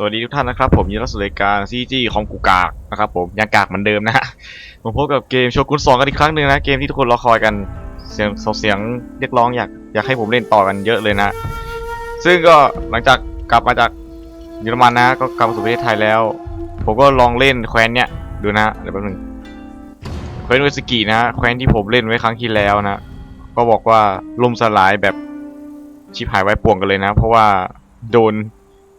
สวัสดีทุกท่านนะครับผมยินดีต้อนรับสู่รายการซีจีของกูกากนะครับผมยังกากเหมือนเดิมนะฮะผมพบกับเกมโชกุนสองกันอีกครั้งหนึ่งนะเกมที่ทุกคนรอคอยกันเสียงเสียงเรียกร้องอยากอยากให้ผมเล่นต่อกันเยอะเลยนะ ซึ่งก็หลังจากกลับมาจากเยอรมันนะ ก็กลับมาสู่ประเทศไทยแล้ว ผมก็ลองเล่นแคว้นเนี้ยดูนะเดี๋ยวแป๊บนึงแคว้นเวสกินะแคว้นที่ผมเล่นไว้ครั้งที่แล้วนะ ก็บอกว่าล่มสลายแบบชิบหายไว้ป่วงกันเลยนะ เพราะว่าโดน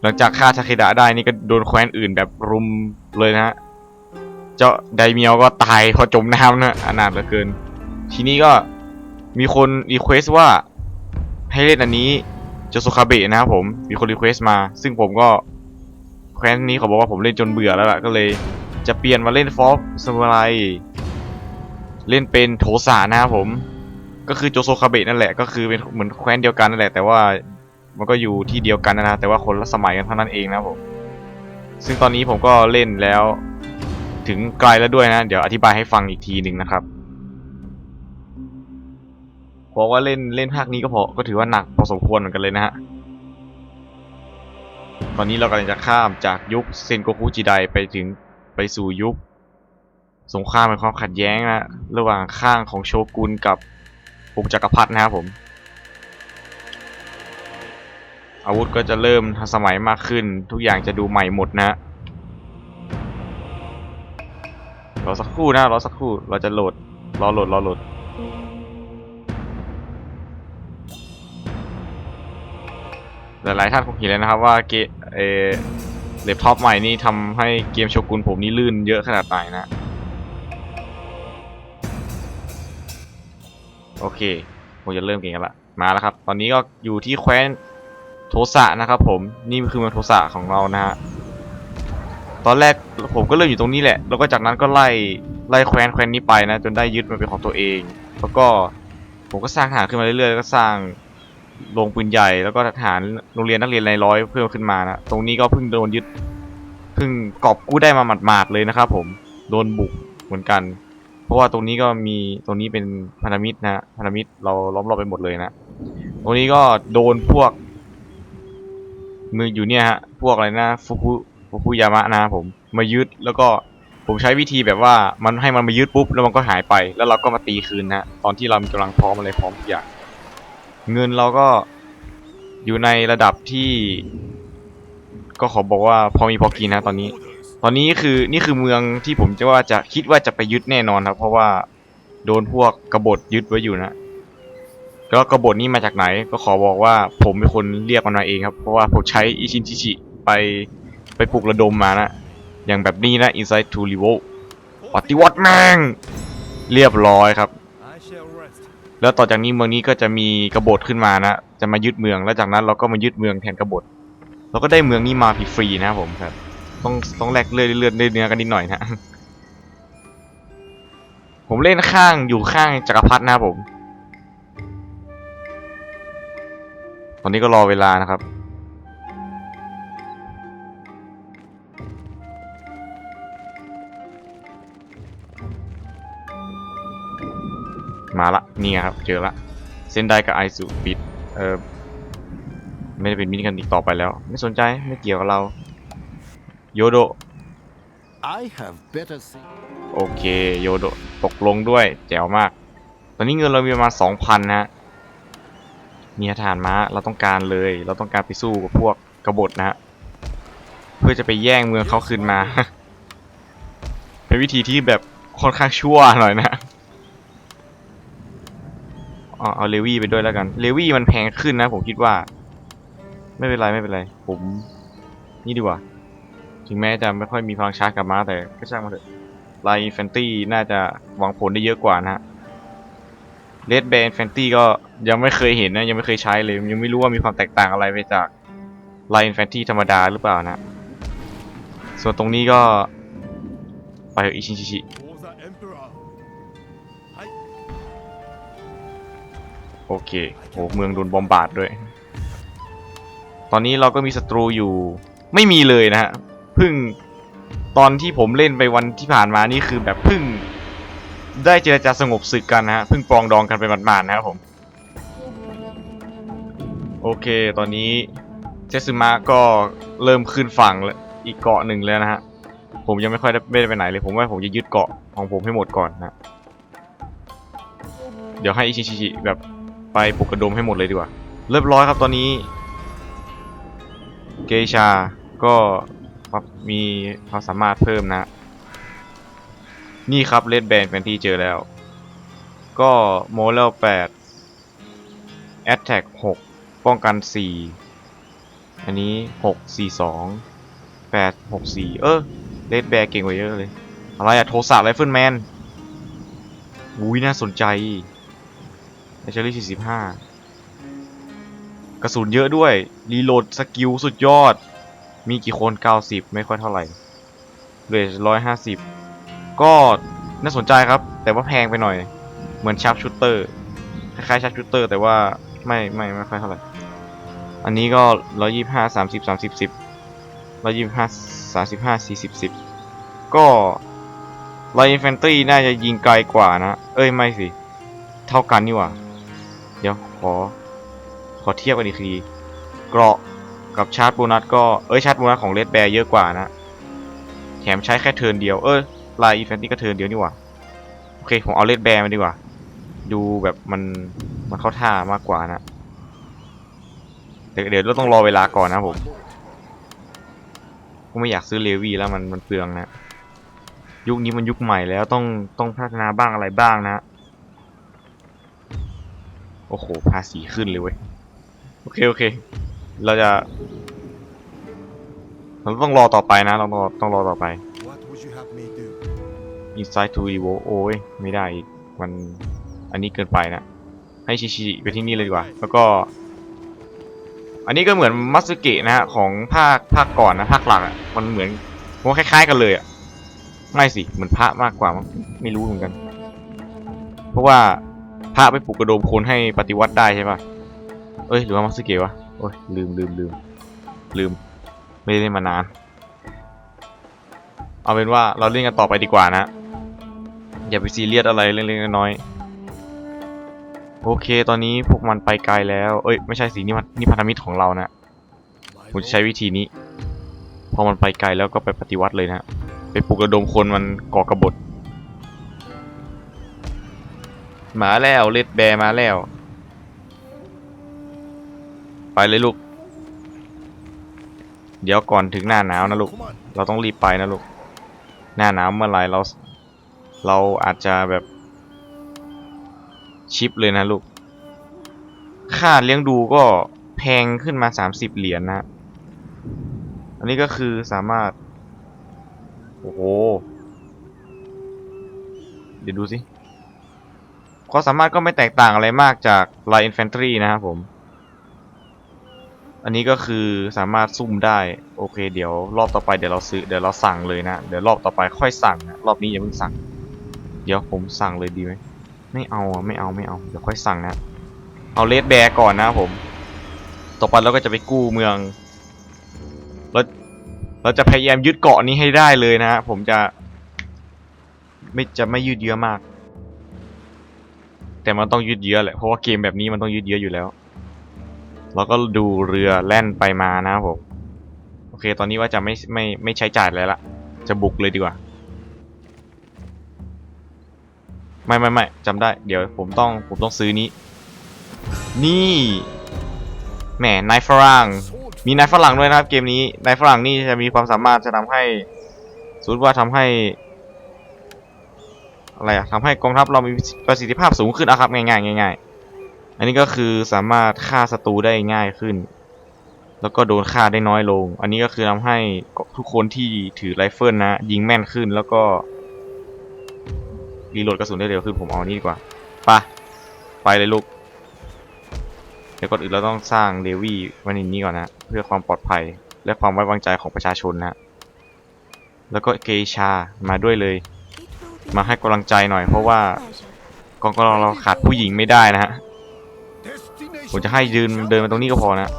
หลังจากฆ่าทาเคดะได้นี่ก็โดนแคว้นอื่นแบบรุมเลยนะฮะ เจ้าไดเมียวก็ตายเพราะจมน้ำนะอนาถเหลือเกิน ทีนี้ก็มีคนรีเควสว่าให้เล่นอันนี้โจโซคาเบะนะครับผม มีคนรีเควสมา ซึ่งผมก็แคว้นนี้เขาบอกว่าผมเล่นจนเบื่อแล้วล่ะ ก็เลยจะเปลี่ยนมาเล่นฟอสซามูไรเล่นเป็นโทสะนะครับผม ก็คือโจโซคาเบะนั่นแหละ ก็คือเป็นเหมือนแคว้นเดียวกันนั่นแหละ แต่ว่า มันก็อยู่ที่เดียวกันนะนะแต่ว่าคนละสมัยกันเท่านั้นเองนะผม ซึ่งตอนนี้ผมก็เล่นแล้วถึงไกลแล้วด้วยนะ เดี๋ยวอธิบายให้ฟังอีกทีหนึ่งนะครับเพราะว่าเล่นเล่นภาคนี้ก็พอก็ถือว่าหนักพอสมควรเหมือนกันเลยนะฮะตอนนี้เรากำลังจะข้ามจากยุคเซนโกคุจิไดไปถึงไปสู่ยุค สงครามเป็นความขัดแย้งนะระหว่างข้างของโชกุนกับปุกจักรพรรดินะครับผม อาวุธก็จะเริ่มทันสมัยมากขึ้น ทุกอย่างจะดูใหม่หมดนะรอสักครู่นะรอสักครู่เราจะโหลดรอโหลดรอโหลดหลายๆท่านคงเห็นแล้วนะครับว่าเกเอเล็บท็อปใหม่นี่ทำให้เกมโชกุนผมนี่ลื่นเยอะขนาดไหนนะ โอเคผมจะเริ่มเก่งกันละมาแล้วครับ ตอนนี้ก็อยู่ที่แคว้น โทสะนะครับผมนี่คือมืองโทสะของเรานะฮะตอนแรกผมก็เริ่มอยู่ตรงนี้แหละ แล้วก็จากนั้นก็ไล่ไล่แคว้นแคว้นนี้ไปนะ จนได้ยึดมาเป็นของตัวเอง แล้วก็ผมก็สร้างทหารขึ้นมาเรื่อยๆก็สร้างโรงปืนใหญ่แล้วก็ทหารโรงเรียนนักเรียนในร้อยเพิ่มขึ้นมานะตรงนี้ก็เพิ่งโดนยึดเพิ่งกอบกู้ได้มาหมาดๆเลยนะครับผมโดนบุกเหมือนกัน เพราะว่าตรงนี้ก็มีตรงนี้เป็นพันธมิตรนะพันธมิตรเราล้อมรอบไปหมดเลยนะ ตรงนี้ก็โดนพวก มืออยู่เนี่ยฮะ พวกอะไรนะฟุกุฟุกุยามะนะผม มายึดแล้วก็ผมใช้วิธีแบบว่ามันให้มันมายึดปุ๊บแล้วมันก็หายไป แล้วเราก็มาตีคืนนะตอนที่เรากำลังพร้อมอะไรพร้อมทุกอย่างเงินเราก็อยู่ในระดับที่ ก็ขอบอกว่าพอมีพอกินนะตอนนี้ ตอนนี้คือนี่คือเมืองที่ผมจะว่าจะคิดว่าจะไปยึดแน่นอนครับ เพราะว่าโดนพวกกบฏยึดไว้อยู่นะ แล้วกบฏนี้มาจากไหนก็ขอบอกว่าผมเป็นคนเรียกมันมาเองครับ เพราะว่าผมใช้อิชินชิชิไปไปปลุกระดมมานะอย่างแบบนี้นะ Inside to r e v o ปฏิวัติแม่ง เรียบร้อยครับ แล้วต่อจากนี้เมืองนี้ก็จะมีกบฏขึ้นมานะ จะมายึดเมือง แล้วจากนั้นเราก็มายึดเมืองแทนกบฏ เราก็ได้เมืองนี้มาฟรีๆนะผมครับ ต้องต้องแลกเลือดเลือดเนื้อกันนิดหน่อยนะ ผมเล่นข้างอยู่ข้างจักรพรรดินะผม อนนี้ก็รอเวลานะครับมาละนี่ไงครับ เจอละเส้นได้กับไอซูปิดเออไม่ได้เป็นมินิกันอีกต่อไปแล้ว ไม่สนใจไม่เกี่ยวกับเราโยโด I have better see. โอเคโยโดะตกลงด้วยแจ๋วมาก ตอนนี้เงินเรามีประมาณสองพันนะฮะ มีทหารม้าเราต้องการเลย เราต้องการไปสู้กับพวกกบฏนะฮะเพื่อจะไปแย่งเมืองเขาคืนมา เป็นวิธีที่แบบค่อนข้างชั่วหน่อยนะเอาเอาเลวี่ไปด้วยแล้วกัน เลวี่มันแพงขึ้นนะ ผมคิดว่า ไม่เป็นไรไม่เป็นไร ผม นี่ดีกว่า ถึงแม้จะไม่ค่อยมีพลังชาร์จกลับมาแต่ก็ช่างมันเถอะไลน์อินแฟนตี้น่าจะหวังผลได้เยอะกว่านะฮะ เลดแบนแฟนตี้ก็ยังไม่เคยเห็นนะยังไม่เคยใช้เลยยังไม่รู้ว่ามีความแตกต่างอะไรไปจากไลน์แฟนตี้ธรรมดาหรือเปล่านะ ส่วนตรงนี้ก็ไปอะอิชินชิชิโอเคโหเมืองโดนบอมบาดด้วย ตอนนี้เราก็มีศัตรูอยู่ไม่มีเลยนะฮะเพิ่งตอนที่ผมเล่นไปวันที่ผ่านมานี่คือแบบเพิ่ง ได้เจรจาสงบศึกกันนะฮะเพิ่งปรองดองกันไปหมาดๆนะครับผม โอเค ตอนนี้เจสึมะก็เริ่มขึ้นฝั่งอีกเกาะหนึ่งแล้วนะฮะ ผมยังไม่ค่อยได้ไม่ได้ไปไหนเลย ผมว่าผมจะยึดเกาะของผมให้หมดก่อนนะเดี๋ยวให้อิชิชิชิแบบไปปลุกกระดมให้หมดเลยดีกว่า เรียบร้อยครับตอนนี้ เกชาก็มีความสามารถเพิ่มนะ นี่ครับเลดแบนเป็นที่เจอแล้ว ก็โมเลล8 Attack 6ป้องกัน4อันนี้6 4 2 8 6 4เออเลดแบนเก่งกว่าเยอะเลย อะไรอะโทสะไรเฟิลแมนอุ้ยน่าสนใจเอเชอรี่45กระสุนเยอะด้วย รีโหลดสกิลสุดยอด มีกี่คน90ไม่ค่อยเท่าไหร่เรจ150 ก็น่าสนใจครับ แต่ว่าแพงไปหน่อย เหมือนชาร์ปชูเตอร์คล้ายๆชาร์ปชูเตอร์แต่ว่าไม่ไม่ไม่ค่อยเท่าไหร่ อันนี้ก็125 30 30 10 125 35 40 10ก็ไลอินแฟนตรีน่าจะยิงไกลกว่านะ เอ้ยไม่สิ เท่ากันนี่หว่า เดี๋ยวขอ ขอเทียบกันอีกทีเกราะกับชาร์จโบนัสก็ เอ้ยชาร์จโบนัสของเลดแบร์เยอะกว่านะ แถมใช้แค่เทิร์นเดียว เอ้ย ลายอีเวนต์นี่ก็เทินเดียวนี่หว่าโอเค ผมเอาเลดแบร์มาดีกว่า ดูแบบมันมันเข้าท่ามากกว่านะเดี๋ยวเดี๋ยวเราต้องรอเวลาก่อนนะผมผมไม่อยากซื้อเลวีแล้วมันมันเปลืองนะยุคนี้มันยุคใหม่แล้วต้องต้องพัฒนาบ้างอะไรบ้างนะ โอ้โหภาษีขึ้นเลยเว้ยโอเคโอเค เราจะเราต้องรอต่อไปนะเราต้องรอต้องรอต่อไป Inside to Evo โอ้ยไม่ได้อีกมันอันนี้เกินไปนะให้ชิชิไปที่นี่เลยดีกว่า แล้วก็ อันนี้ก็เหมือนมัสึเกะนะฮะของภาคภาคก่อนนะภาคหลักอะมันเหมือนมันคล้าย ๆ กันเลยอะไม่สิเหมือนพระมากกว่าไม่รู้เหมือนกัน เพราะว่าพระไปปลุกกระโดมคนให้ปฏิวัติได้ใช่ปะเอ้ยหรือว่ามัสึเกะวะโอ้ยลืมลืมลืมลืม ไม่ได้มานาน เอาเป็นว่าเราเล่นกันต่อไปดีกว่านะ อย่าไปซีเรียสอะไรเล็กๆน้อยๆโอเค ตอนนี้พวกมันไปไกลแล้ว เอ้ย ไม่ใช่สินี่มันนี่พันธมิตรของเรานะผมจะใช้วิธีนี้ พอมันไปไกลแล้วก็ไปปฏิวัติเลยนะไปปลุกระดมคนมันก่อกระบฏมาแล้วเลดแบร์มาแล้ว ไปเลยลูก เดี๋ยวก่อนถึงหน้าหนาวนะลูก เราต้องรีบไปนะลูก หน้าหนาวเมื่อไหรเรา เราอาจจะแบบชิปเลยนะลูก ค่าเลี้ยงดูก็แพงขึ้นมา 30 เหรียญนะอันนี้ก็คือสามารถ โอ้โห เดี๋ยวดูสิความสามารถก็ไม่แตกต่างอะไรมากจาก Light Infantry นะครับผม อันนี้ก็คือสามารถซุ่มได้ โอเค เดี๋ยวรอบต่อไปเดี๋ยวเราซื้อเดี๋ยวเราสั่งเลยนะ เดี๋ยวรอบต่อไปค่อยสั่งนะ รอบนี้อย่าเพิ่งสั่ง ดี๋ยวผมสั่งเลยดีไหมไม่เอาไม่เอาไม่เอาเดี๋ยวค่อยสั่งนะเอาเลดแบร์ก่อนนะผม ต่อไปเราก็จะไปกู้เมืองเราเราจะพยายามยึดเกาะนี้ให้ได้เลยนะฮะผมจะ ไม่จะไม่ยืดเยื้อมาก แต่มันต้องยืดเยื้อแหละเพราะว่าเกมแบบนี้มันต้องยืดเยื้ออยู่แล้วเราก็ดูเรือแล่นไปมานะครับผมโอเค ตอนนี้ว่าจะไม่ไม่ไม่ใช้จ่ายอะไรละจะบุกเลยดีกว่า ไม่ไม่ไม่จำได้ เดี๋ยวผมต้องผมต้องซื้อนี้ นี่แหมนายฝรั่ง มีนายฝรั่งด้วยนะครับเกมนี้นายฝรั่งนี่จะมีความสามารถจะทำให้สมมติว่าทำให้ อะไรอะทำให้กองทัพเรามีประสิทธิภาพสูงขึ้นอะครับง่ายๆง่ายๆ อันนี้ก็คือสามารถฆ่าศัตรูได้ง่ายขึ้น แล้วก็โดนฆ่าได้น้อยลง อันนี้ก็คือทำให้ทุกคนที่ถือไรเฟิลนะ ยิงแม่นขึ้นแล้วก็ รีโหลดกระสุนได้เร็วขึ้นผมเอาอันนี้ดีกว่าไปไปเลยลูกเดี๋ยวก่อนอื่นเราต้องสร้างเดวี่ว้ในนี้ก่อนนะ เพื่อความปลอดภัยและความไว้วางใจของประชาชนนะ แล้วก็เกชามาด้วยเลย มาให้กำลังใจหน่อย เพราะว่ากองกำลังเราขาดผู้หญิงไม่ได้นะฮะผมจะให้ยืนเดินมาตรงนี้ก็พอนะ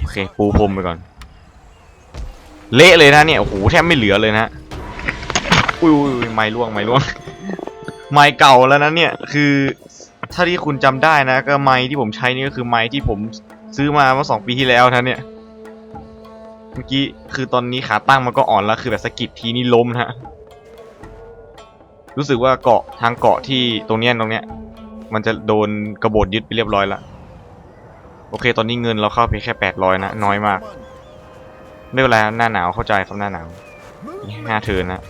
โอเคปูพรมไปก่อน เละเลยนะเนี่ยโอ้โหแทบไม่เหลือเลยนะ อุ้ยอุ้ยไม้ล่วงไม้ล่วง ไม้เก่าแล้วนะเนี่ย คือถ้าที่คุณจำได้นะ ก็ไม้ที่ผมใช้นี่ก็คือไม้ที่ผมซื้อมาเมื่อสองปีที่แล้วนะเนี่ย เมื่อกี้คือตอนนี้ขาตั้งมันก็อ่อนแล้วคือแบบสะกิดทีนี่ล้มนะฮะ รู้สึกว่าเกาะทางเกาะที่ตรงเนี้ยตรงเนี้ย มันจะโดนกระบดยึดไปเรียบร้อยล้วโอเค ตอนนี้เงินเราเข้าไปแค่แปดร้อยนะน้อยมากไม่เป็นไรหน้าหนาวเข้าใจครับหน้าหนาว ห้าเทินนะ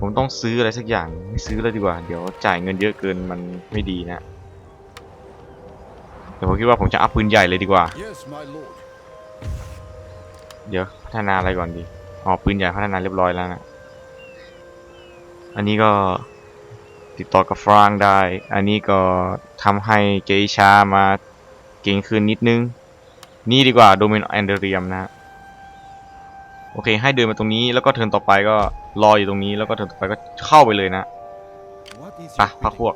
ผมต้องซื้ออะไรสักอย่างไม่ซื้อเลยดีกว่า เดี๋ยวจ่ายเงินเยอะเกินมันไม่ดีนะแต่ผมคิดว่าผมจะอัพปืนใหญ่เลยดีกว่า เดี๋ยวพัฒนาอะไรก่อนดีอ๋อปืนใหญ่พัฒนาเรียบร้อยแล้วนะ อันนี้ก็ติดต่อกับฟรางได้ อันนี้ก็ทำให้เกชามาเก่งขึ้นนิดนึง นี่ดีกว่าโดเมนแอนเดเรียมนะฮะ โอเค ให้เดินมาตรงนี้แล้วก็เทิร์นต่อไปก็รออยู่ตรงนี้แล้วก็เทิร์นต่อไปก็เข้าไปเลยนะ What is ไป your พักพวก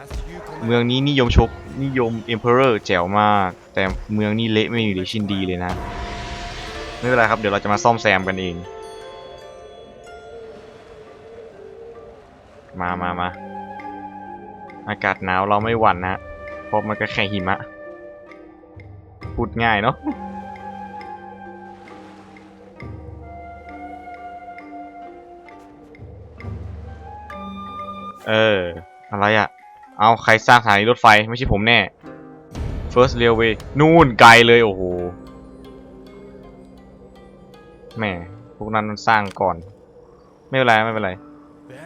As you command. เมืองนี้นิยมชกนิยม Emperor แจ๋วมาก แต่เมืองนี้เละไม่มีหรือชิ้นดีเลยนะ ไม่เป็นไรครับเดี๋ยวเราจะมาซ่อมแซมกันเอง มามามาอากาศหนาวเราไม่หวั่นนะเพราะมันก็แค่หิมะพูดง่ายเนาะ เออ อะไรอะเอาใครสร้างสถานีรถไฟไม่ใช่ผมแน่ First Railway นู่นไกลเลยโอ้โหแหม่พวกนั้นมันสร้างก่อน ไม่เป็นไรไม่เป็นไร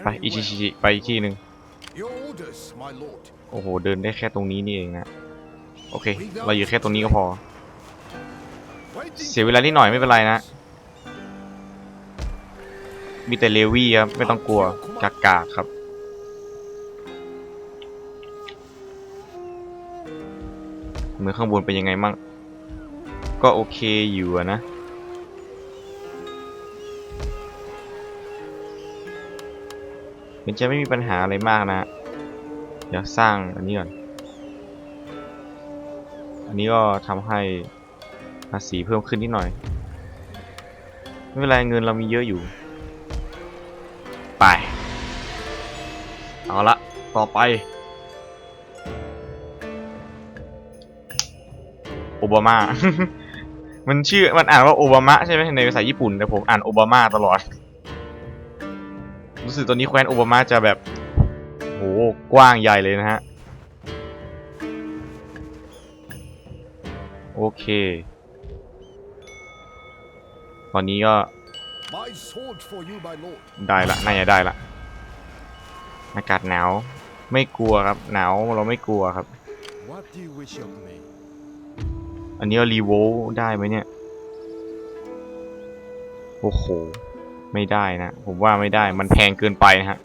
ไป Very อิชิ well. ชิไปอีกที่หนึ่ง Your orders, my lord. โอ้โห เดินได้แค่ตรงนี้นี่เองนะ โอเค เราอยู่แค่ตรงนี้ก็พอ Waiting เสียเวลานิดหน่อยไม่เป็นไรนะ มีแต่เลวี่ครับ ไม่ต้องกลัวกากากๆครับ มืองข้างบนเป็นยังไงมั่ง ก็โอเคอยู่อะนะมันจะไม่มีปัญหาอะไรมากนะ เดี๋ยวสร้างอันนี้ก่อน อันนี้ก็ทำให้ภาษีเพิ่มขึ้นนิดหน่อย ไม่เป็นไรเงินเรามีเยอะอยู่ ไป เอาละ ต่อไป อบามา มันชื่อมันอ่านว่าโอบามะใช่ไหมในภาษาญี่ปุ่นแต่ผมอ่านโอบามาตลอด รู้สึกตอนนี้แคว้นโอบามาจะแบบโหกว้างใหญ่เลยนะฮะ โอเค ตอนนี้ก็ My sword for you, my lord. ได้ละน่าจะได้ละอากาศหนาว ไม่กลัวครับ หนาวเราไม่กลัวครับ What do you wish of me? อันนี้รีโวลได้ไหมเนี่ย โอ้โห ไม่ได้นะ ผมว่าไม่ได้ มันแพงเกินไปนะฮะ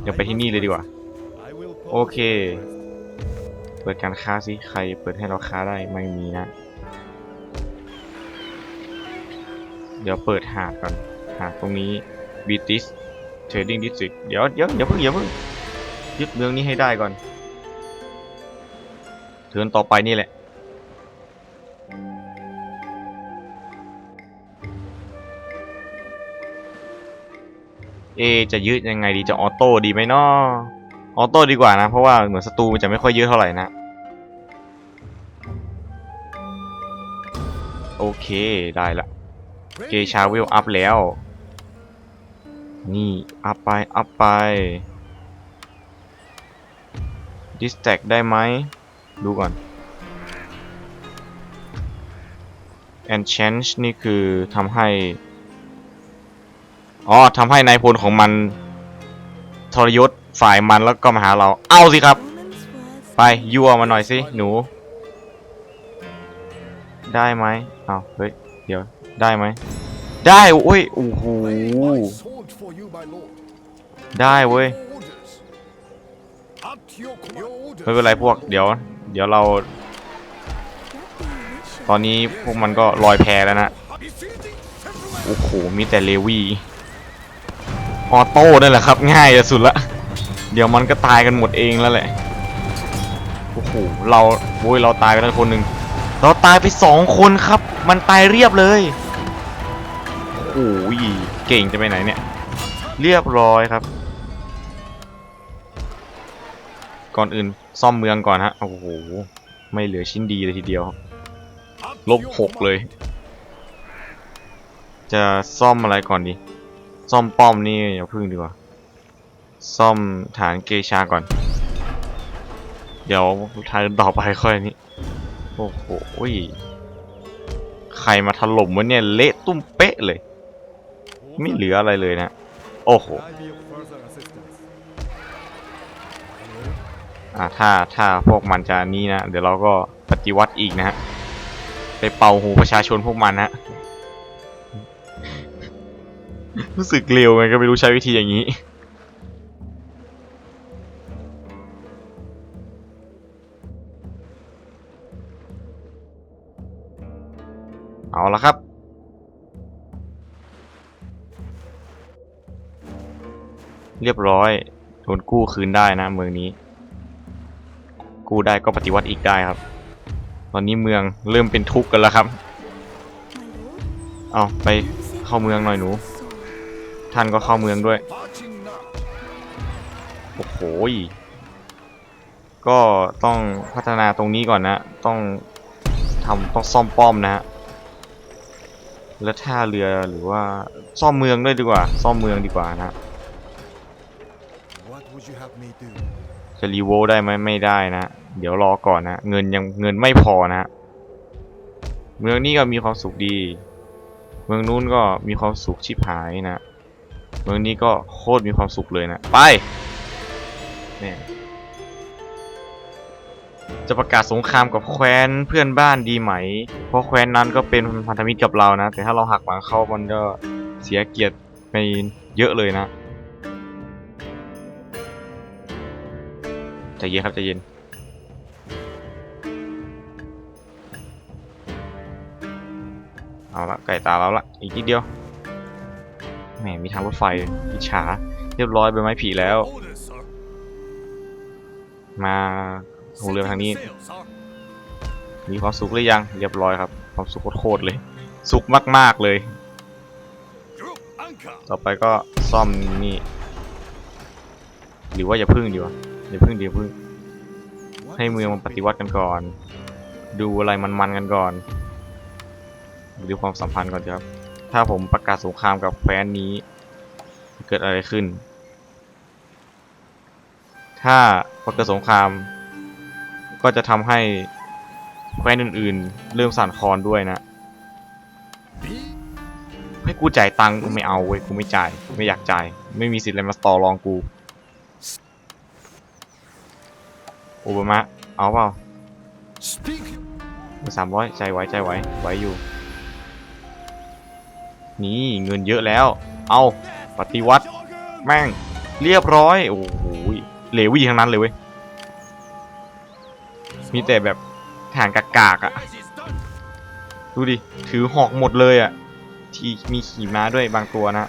เดี๋ยวไปที่นี่เลยดีกว่า โอเค เปิดการค้าสิ ใครเปิดให้เราค้าได้ไม่มีนะ เดี๋ยวเปิดหาดก่อน หาดตรงนี้ British Trading District เดี๋ยวเดี๋ยวอย่าเพิ่งอย่าเพิ่งยึดเมืองนี้ให้ได้ก่อนเทินต่อไปนี่แหละ เอจะยึดยังไงดีจะออโต้ดีไหมเนาะออโต้ดีกว่านะ เพราะว่าเหมือนศัตรูมันจะไม่ค่อยเยอะเท่าไหร่นะโอเคได้ละเกชาวิลอัพแล้ว นี่ อัพไป อัพไปดิสแท็กได้ไหม ดูก่อน Enchant นี่คือทำให้ อ๋อทำให้นายพลของมันทรยศฝ่ายมันแล้วก็มาหาเรา เอาสิครับ ไปยั่วมาหน่อยสิหนู ได้ไหมเอาเฮ้ยเดี๋ยวได้ไหมได้โอ้ยโอ้โหได้เว้ยไม่เป็นไรพวกเดี๋ยว เดี๋ยวเรา ตอนนี้พวกมันก็ลอยแพแล้วนะ โอ้โห มีแต่เลวี ออโต้นั่นแหละครับ ง่ายสุดละ เดี๋ยวมันก็ตายกันหมดเองแล้วแหละ โอ้โห เราโว้ยเราตายไปแล้วคนหนึ่ง เราตายไปสองคนครับ มันตายเรียบเลย โอ้โหเก่งจะไปไหนเนี่ย เรียบร้อยครับ ก่อนอื่นซ่อมเมืองก่อนฮะ โอ้โห ไม่เหลือชิ้นดีเลยทีเดียว ลบหกเลย จะซ่อมอะไรก่อนดี ซ่อมป้อมนี่อย่าพึ่งดีกว่า ซ่อมฐานเกชาก่อน เดี๋ยวทางต่อไปค่อยนี้ โอ้โหใครมาถล่มวะเนี่ยเละตุ้มเป๊ะเลย ไม่เหลืออะไรเลยนะ โอ้โหอ่าถ้าถ้าพวกมันจะนี่นะ เดี๋ยวเราก็ปฏิวัติอีกนะฮะไปเป่าหูประชาชนพวกมันนะ รู้สึกเร็วไงก็ไม่รู้ใช้วิธีอย่างนี้ เอาละครับ เรียบร้อยโดนกู้คืนได้นะเมืองนี้ กู้ได้ก็ปฏิวัติอีกได้ครับ ตอนนี้เมืองเริ่มเป็นทุกข์กันแล้วครับ เอาไปเข้าเมืองหน่อยหนู ท่านก็เข้าเมืองด้วย Marching now. โอ้โหยก็ต้องพัฒนาตรงนี้ก่อนนะ ต้องทำต้องซ่อมป้อมนะฮะแล้วท่าเรือหรือว่าซ่อมเมืองด้วยดีกว่า ซ่อมเมืองดีกว่านะ What would you have me do? จะรีโวลได้ไหมไม่ได้นะ เดี๋ยวรอก่อนนะ เงินยังเงินไม่พอนะ เมืองนี้ก็มีความสุขดี เมืองนู้นก็มีความสุขชิบหายนะ เมืองนี้ก็โคตรมีความสุขเลยนะ ไปเนี่ยจะประกาศสงครามกับแคว้นเพื่อนบ้านดีไหม เพราะแคว้นนั้นก็เป็นพันธมิตรกับเรานะ แต่ถ้าเราหักหลังเข้ามันก็เสียเกียรติไปเยอะเลยนะใจเย็นครับใจเย็นเอาละไก่ตาเราละอีกนิดเดียว หมมีทางรถไฟอิจฉาเรียบร้อยใบไม้ผลิแล้ว มาลงเรือทางนี้ มีความสุขหรือยัง เรียบร้อยครับ ความสุขโคตรเลย สุขมาก ๆ เลย ต่อไปก็ซ่อมนี่ หรือว่าอย่าพึ่งดีวะอย่าพึ่งดีอย่าพึ่ง ให้เมืองมันปฏิวัติกันก่อน ดูอะไรมันๆกันก่อน ดูความสัมพันธ์ก่อนครับ ถ้าผมประกาศสงครามกับแคว้นนี้ เกิดอะไรขึ้น ถ้าประกาศสงคราม ก็จะทำให้แคว้นอื่นๆ เริ่มสั่นคลอนด้วยนะ ให้กูจ่ายตังค์กูไม่เอาเว้ยกูไม่จ่าย ไม่อยากจ่าย ไม่มีสิทธิ์อะไรมาต่อรองกูโอบามะเอาเปล่าสามร้อยใจไว้ใจไว้ไว้อยู่ นี่เงินเยอะแล้ว เอาปฏิวัติแม่งเรียบร้อย โอ้โหเหลวี่ทั้งนั้นเลยเว้ย มีแต่แบบทหารกากๆอะ่ะ ดูดิ ถือหอกหมดเลยอะ่ะ ที่มีขี่ม้าด้วยบางตัวนะ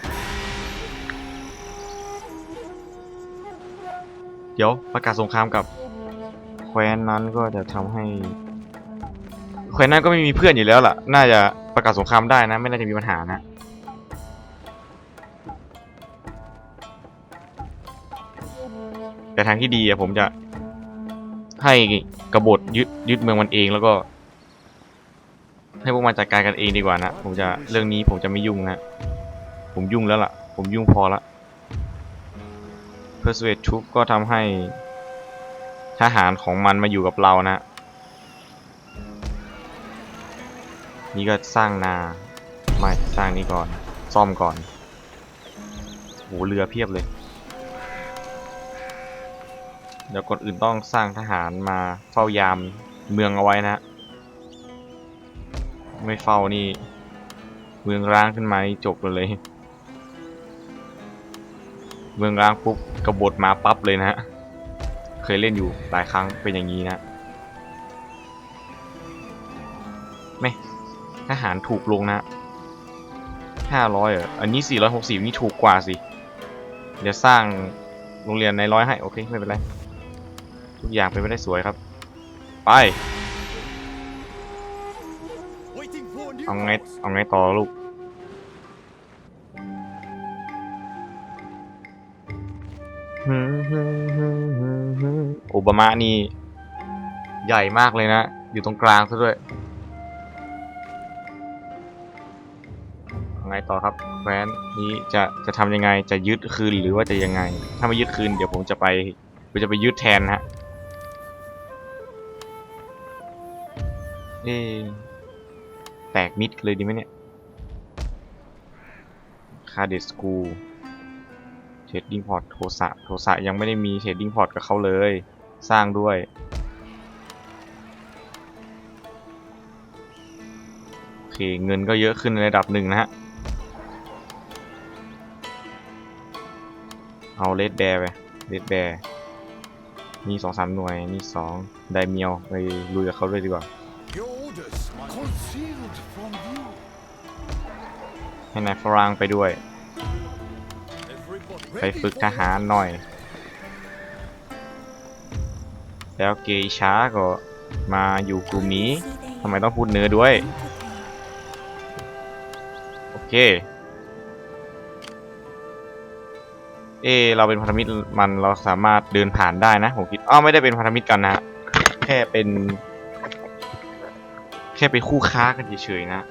เดี๋ยวประกาศสงครามกับแคว้นนั้นก็จะทำให้ แคว้นนั้นก็ไม่มีเพื่อนอยู่แล้วล่ะ น่าจะประกาศสงครามได้นะ ไม่น่าจะมีปัญหานะ ทางที่ดีอะผมจะให้กบฏยึดยึดเมืองมันเองแล้วก็ ให้พวกมันจัดการกันเองดีกว่านะผมจะเรื่องนี้ผมจะไม่ยุ่งนะผมยุ่งแล้วล่ะ ผมยุ่งพอละ Persuade t r o o ก็ทำให้ทหารของมันมาอยู่กับเรานะ นี่ก็สร้างนาไม่สร้างนี่ก่อน ซ่อมก่อนโหเรือเพียบเลย ดี๋ยวก่อนอื่นต้องสร้างทหารมาเฝ้ายามเมืองเอาไว้นะ ไม่เฝ้านี่ เมืองร้างขึ้นมาจบเลย เมืองร้างปุ๊บกบฏมาปั๊บเลยนะฮะ เคยเล่นอยู่หลายครั้งเป็นอย่างนี้นะไม่ทหารถูกลงนะห้าร้อยออันนี้สี่ร้อยหกสิบนี่ถูกกว่าสิ เดี๋ยวสร้างโรงเรียนในร้อยให้ โอเค ไม่เป็นไร ทุกอย่างเป็นไปได้สวยครับ ไป เอาไง เอาไงต่อลูก โอบามะนี่ ใหญ่มากเลยนะ อยู่ตรงกลางซะด้วยไงต่อครับแคว้นนี้จะจะทำยังไงจะยึดคืนหรือว่าจะยังไง ถ้าไม่ยึดคืนเดี๋ยวผมจะไปผมจะไปยึดแทนนะฮะ เอะแตกมิดเลยดีไหมเนี่ย คาเดสกูเทรดดิ้งพอร์ตโทสะโทสะยังไม่ได้มีเทรดดิ้งพอร์ตกับเขาเลย สร้างด้วย โอเค เงินก็เยอะขึ้นในระดับหนึ่งนะฮะ เอาเลดแบร์ไปเลดแบร์มีสองสามหน่วย นี่สองไดเมียวไปลุยกับเขาเลยดีกว่า concealed from view. ให้นายฝรั่งไปด้วย Everybody ไปฝึกทหารหน่อย แล้วเกอิช้าก็มาอยู่กลุ่มนี้ทำไมต้องพูดเนื้อด้วย โอเค เอะเราเป็นพันธมิตรมันเราสามารถเดินผ่านได้นะ ผมคิด อ้าว ไม่ได้เป็นพันธมิตรกันนะฮะแค่เป็น แค่เป็นคู่ค้ากันเฉยๆนะ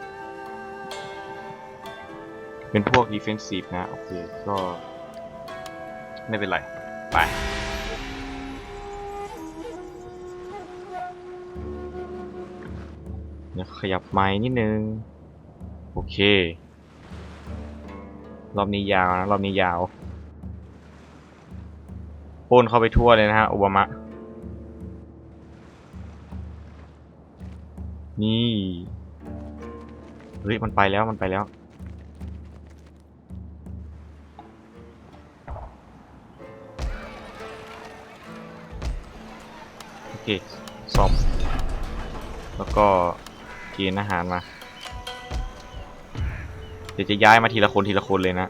เป็นพวก defensive นะ โอเค ก็ ไม่เป็นไร ไปเดี๋ยวขยับไม้นิดนึง โอเค รอบนี้ยาวนะ รอบนี้ยาวปนเข้าไปทั่วเลยนะฮะโอบามะ นี่ เฮ้ย มันไปแล้ว มันไปแล้ว โอเคสอบแล้วก็เกณฑ์อาหารมา เดี๋ยวจะย้ายมาทีละคนทีละคนเลยนะ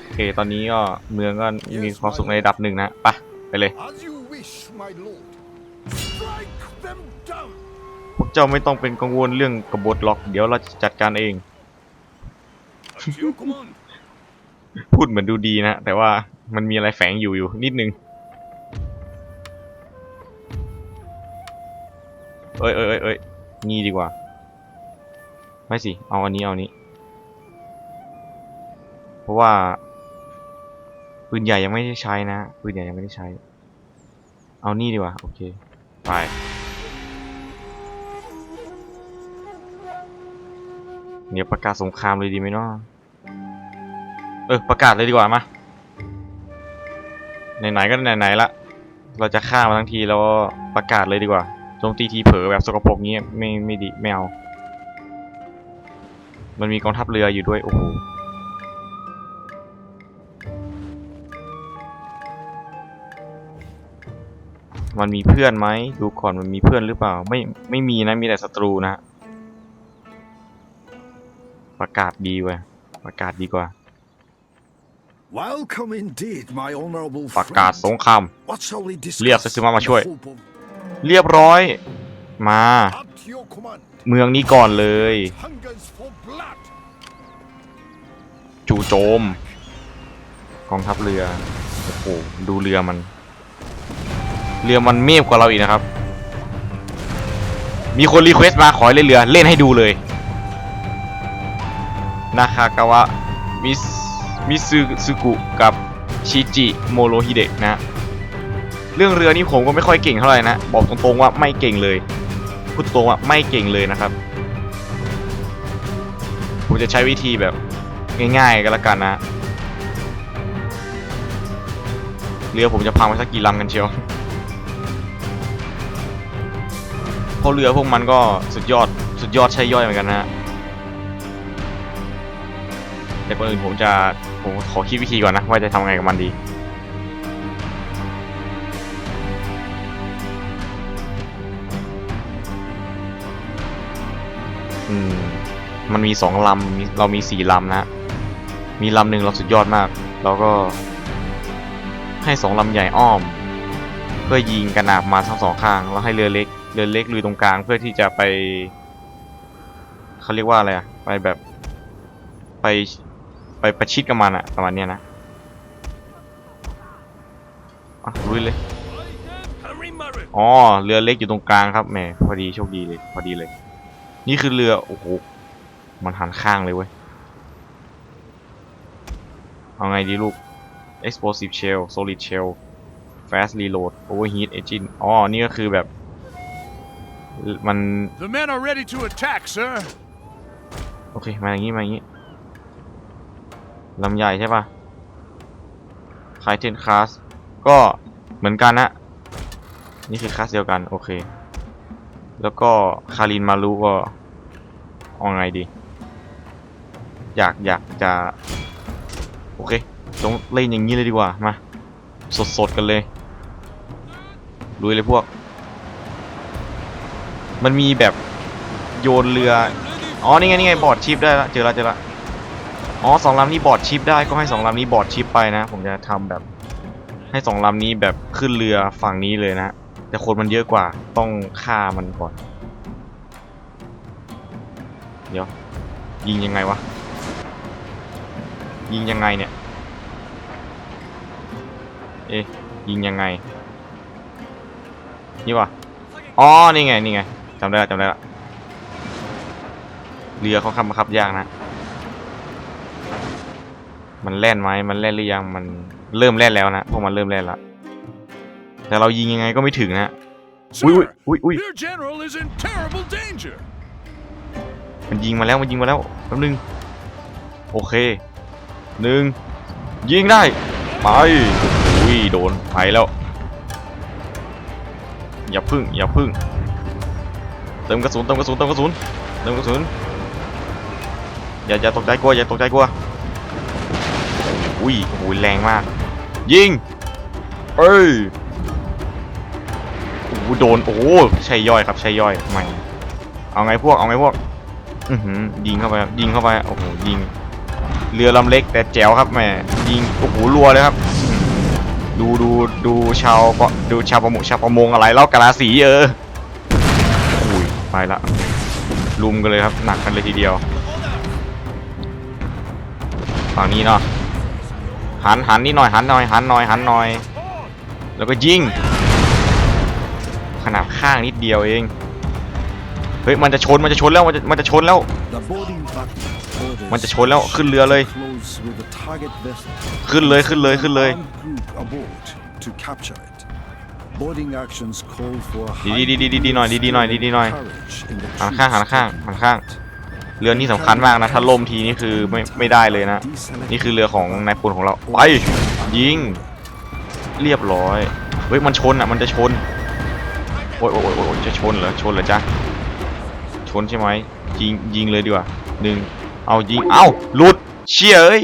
โอเค ตอนนี้ก็เมืองก็มีความสุขในระดับหนึ่งนะ ไป ไปเลย As you wish, my lord. Strike them down. พวกเจ้าไม่ต้องเป็นกังวลเรื่องกบฏหรอก เดี๋ยวเราจะจัดการเอง At your command. พูดเหมือนดูดีนะ แต่ว่ามันมีอะไรแฝงอยู่อยู่นิดนึงเอ้ยเอ้ยเอ้ยเอ้ยนี่ดีกว่า ไม่สิ เอาอันนี้ เอาอันนี้ เพราะว่า ปืนใหญ่ยังไม่ได้ใช้นะ ปืนใหญ่ยังไม่ได้ใช้ เอานี่ดีกว่า โอเค ไป เดี๋ยวประกาศสงครามเลยดีไหมเนาะเออประกาศเลยดีกว่ามาไหนๆก็ไหนๆละเราจะฆ่ามาทั้งทีแล้วประกาศเลยดีกว่าโจมตีทีเผลอแบบสกปรกนี้ไม่ไม่ดีไม่เอามันมีกองทัพเรืออยู่ด้วยโอ้โหมันมีเพื่อนไหมดูก่อนมันมีเพื่อนหรือเปล่า ไม่ไม่มีนะมีแต่ศัตรูนะ ประกาศดีเว้ยประกาศดีกว่า Welcome indeed, my honorable ประกาศ friend. สงคราม What shall we discuss? เรียกซึซึมะมาช่วย in the hope of- เรียบร้อย มา At your command. เมืองนี้ก่อนเลย Hungers for blood. จู่โจม กองทัพเรือโอ้โหดูเรือมัน เรือมันเมฟกว่าเราอีกนะครับ มีคนรีเควสต์มาขอให้เล่นเรือเล่นให้ดูเลย นาคากาวะมิสมิซึซึกุกับชิจิโมโรฮิเดะนะ เรื่องเรือนี่ผมก็ไม่ค่อยเก่งเท่าไหร่นะ บอกตรงๆว่าไม่เก่งเลย พูดตรงว่าไม่เก่งเลยนะครับ ผมจะใช้วิธีแบบง่ายๆก็แล้วกันนะ เรือผมจะพังไปสักกี่ลำกันเชียวเพราะเรือพวกมันก็สุดยอดสุดยอดใช่ย่อยเหมือนกันนะฮะ แต่ก่อนอื่นผมจะผมขอคิดวิธีก่อนนะว่าจะทำไงกับมันดี อืม มันมีสองลำมีเรามีสี่ลำนะฮะมีลำหนึ่งเราสุดยอดมาก เราก็ ให้สองลำใหญ่อ้อม เพื่อยิงกระหนาบมาทั้งสองข้าง แล้วให้เรือเล็ก เรือเล็กลุยตรงกลางเพื่อที่จะไปเขาเรียกว่าอะไรอะไปแบบไป ไปประชิดกับมันอะประมาณเนี้ยนะอะลุยเลย Henry Murray. อ๋อเรือเล็กอยู่ตรงกลางครับแหมพอดีโชคดีเลยพอดีเลย นี่คือเรือโอ้โหมันหันข้างเลยเว้ยเอาไงดีลูก explosive shell solid shell fast reload overheat engine อ๋อ นี่ก็คือแบบ มัน The men are ready to attack, sir. โอเค มาอย่างนี้ มาอย่างนี้ ลำใหญ่ใช่ปะคลายเทนคลาสก็เหมือนกันนะนี่คือคลาสเดียวกัน โอเค แล้วก็คารินมารุก็เอาไงดี อยากอยากจะ โอเคต้องเล่นอย่างนี้เลยดีกว่า มา สดๆกันเลยลุยเลยพวก มันมีแบบโยนเรือ อ๋อ นี่ไง นี่ไง บอร์ดชิปได้ละเจอละเจอละ อ๋อสองลำนี้บอดชิปได้ก็ให้สองลำนี้บอดชิปไปนะ ผมจะทำแบบ ให้สองลำนี้แบบขึ้นเรือฝั่งนี้เลยนะ แต่คนมันเยอะกว่าต้องฆ่ามันก่อน เดี๋ยว ยิงยังไงวะ ยิงยังไงเนี่ย เอ๊ยิงยังไง นี่วะอ๋อ นี่ไง นี่ไงจำได้ละจำได้ละเรือเขาขับมาขับยากนะ มันแล่นไหมมันแล่นหรือยังมันเริ่มแล่นแล้วนะพวกมันเริ่มแล่นละแต่เรายิงยังไงก็ไม่ถึงนะอุ้ย Sir, อุ้ยอุ้ย your general is in terrible danger. มันยิงมาแล้วมันยิงมาแล้วแป๊บนึงโอเคหนึ่งยิงได้ไปอุ้ยโดนไปแล้วอย่าพึ่งอย่าพึ่งเติมกระสุนเติมกระสุนเติมกระสุนเติมกระสุนอย่าอย่าตกใจกลัวอย่าตกใจกลัว อุ้ยโอ้โหแรงมาก ยิง เอ้ยโอ้โหโดนโอ้ใช่ย่อยครับใช่ย่อยไม่เอาไงพวกเอาไงพวกอือหือยิงเข้าไปยิงเข้าไปโอ้โหยิง เรือลำเล็กแต่แจ๋วครับแม่ยิงโอ้โหรัวเลยครับ ดูดูดูชาวปะดูชาวประมงชาวประมงอะไรเล่ากะลาสีเอออุ้ยไปละลุมกันเลยครับหนักกันเลยทีเดียวฝั่งนี้เนาะ หันหันนิดหน่อยหันหน่อยหันหน่อยหันหน่อย แล้วก็ยิงขนาดข้างนิดเดียวเอง เฮ้ยมันจะชนมันจะชนแล้วมันจะมันจะชนแล้ว The boarding factory orders มันจะชนแล้วขึ้นเรือเลย close with the target vessel. ขึ้นเลยขึ้นเลยขึ้นเลย Armed group aboard to capture it. Boarding actions call for a ดี high ดีดีดีดีหน่อยดีดีหน่อยดีดีหน่อย courage in the หันข้างหัน troops ข้าง taking หันข้าง part. เรือนี้สำคัญมากนะถ้าล่มทีนี่คือไม่ไม่ได้เลยนะ นี่คือเรือของนายพลของเราไปยิง เรียบร้อยเฮ้ยมันชนอะมันจะชนโอ้ยโอ้ยโอ้ยจะชนเหรอชนเหรอจ๊ะชนใช่ไหมยิงยิงเลยดีกว่าหนึ่งเอายิงเอ้าหลุดเชี่ยเอ้ย